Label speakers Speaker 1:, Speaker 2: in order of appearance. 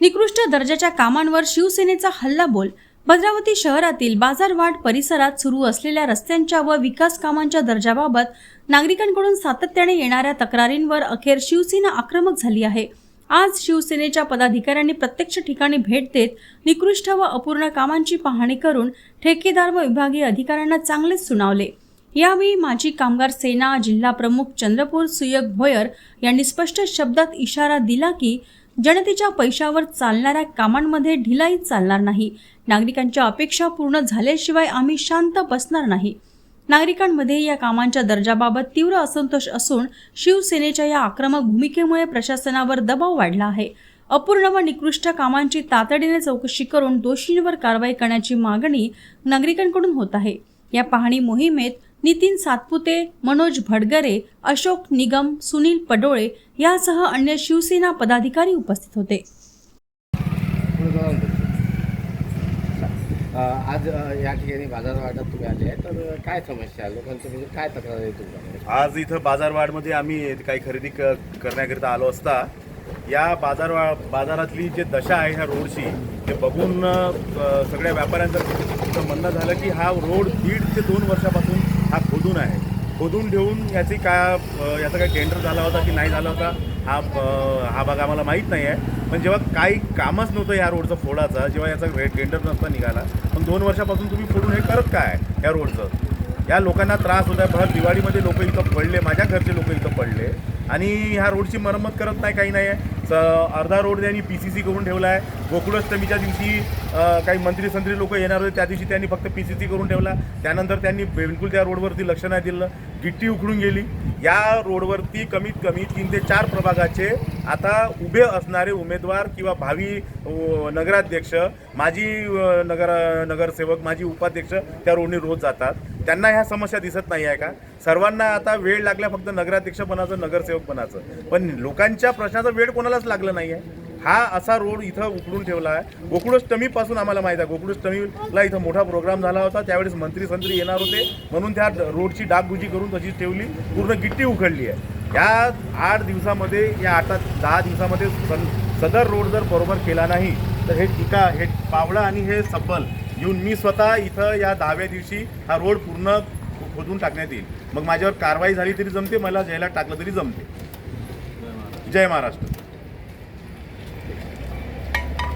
Speaker 1: निकृष्ट दर्जाच्या कामांवर शिवसेनेचा हल्लाबोल भद्रावती शहरातील बाजारवाड परिसरात सुरू असलेल्या रस्त्यांच्या व विकास कामांच्या दर्जाबाबत नागरिकांकडून सातत्याने येणाऱ्या तक्रारींवर अखेर शिवसेना आक्रमक झाली आहे. आज शिवसेनेच्या पदाधिकाऱ्यांनी प्रत्यक्ष ठिकाणी भेट देत निकृष्ट व अपूर्ण कामांची पाहणी करून ठेकेदार व विभागीय अधिकाऱ्यांना चांगलेच सुनावले. यावेळी माजी कामगार सेना जिल्हा प्रमुख चंद्रपूर सुयग भोयर यांनी स्पष्ट शब्दात इशारा दिला की जनतेच्या पैशावर चालणाऱ्या कामांमध्ये ढिलाई चालणार नाही. नागरिकांच्या अपेक्षा पूर्ण झाल्याशिवाय आम्ही शांत बसणार नाही. नागरिकांमध्ये या कामांच्या दर्जाबाबत तीव्र असंतोष असून शिवसेनेच्या या आक्रमक भूमिकेमुळे प्रशासनावर दबाव वाढला आहे. अपूर्ण व निकृष्ट कामांची तातडीने चौकशी करून दोषींवर कारवाई करण्याची मागणी नागरिकांकडून होत आहे. या पाहणी मोहिमेत नितीन सातपुते मनोज भडगरे अशोक निगम सुनील पडोळे यासह अन्य शिवसेना पदाधिकारी उपस्थित होते.
Speaker 2: आज या ठिकाणी बाजार वाटत तुम्ही आले तर काय समस्या आहे? लोकांचं म्हणजे काय तक्रार आहे तुमच्याकडे?
Speaker 3: आज इथं बाजारवाडमध्ये आम्ही काही खरेदी क करण्याकरिता आलो असता या बाजारवा बाजारातली जे दशा आहे ह्या रोडची ते बघून सगळ्या व्यापाऱ्यांचं म्हणणं झालं की हा रोड दीड ते दोन वर्षापासून खोदून आहे. खोदून ठेवून याची काय याचा काही टेंडर झाला होता की नाही झाला होता हा हा भाग आम्हाला माहीत नाही आहे. पण जेव्हा काही कामच नव्हतं या रोडचं फोडाचा जेव्हा याचा रे- टेंडर नसता निघाला पण दोन वर्षापासून तुम्ही फोडून हे करत काय या रोडचं या लोकांना त्रास होत आहे भर दिवाळीमध्ये लोक इथं पडले माझ्या घरचे लोक इथं पडले आणि ह्या रोडची मरम्मत करत नाही काही नाही आहे. अर्धा रोड त्यांनी पी सी सी करून ठेवला आहे गोकुळाष्टमीच्या दिवशी काही मंत्री संत्री लोक येणार होते त्या दिवशी त्यांनी फक्त पी सी सी करून ठेवला. त्यानंतर त्यांनी बिलकुल त्या रोडवरती लक्ष नाही दिलं. गिट्टी उखडून गेली. या रोडवरती कमीत कमी तीन ते चार प्रभागाचे आता उभे असणारे उमेदवार किंवा भावी नगराध्यक्ष माजी नगर नगरसेवक माजी उपाध्यक्ष त्या रोडने रोज जातात. त्यांना ह्या समस्या दिसत नाही आहे का? सर्वांना आता वेळ लागला फक्त नगराध्यक्ष बनायचं नगरसेवक बनायचं. पण लोकांच्या प्रश्नाचा वेळ कोणालाच लागलं नाही आहे. हा असा रोड इथं उकडून ठेवला आहे. गोकुळाष्टमीपासून आम्हाला माहीत आहे. गोकुळाष्टमीला इथं मोठा प्रोग्राम झाला होता. त्यावेळेस मंत्री संत्री येणार होते. म्हणून त्या रोडची डागबुजी करून तशीच ठेवली. पूर्ण गिट्टी उखडली आहे. या आठ दिवसामध्ये या आठ दहा दिवसामध्ये सदर रोड जर बरोबर केला नाही तर हे टीका हे पावडा आणि हे सब्बल येऊन मी स्वतः इथं या दहाव्या दिवशी हा रोड पूर्ण खोदून टाकण्यात येईल. मग माझ्यावर कारवाई झाली तरी जमते मला जेलात टाकलं तरी जमते. जय महाराष्ट्र.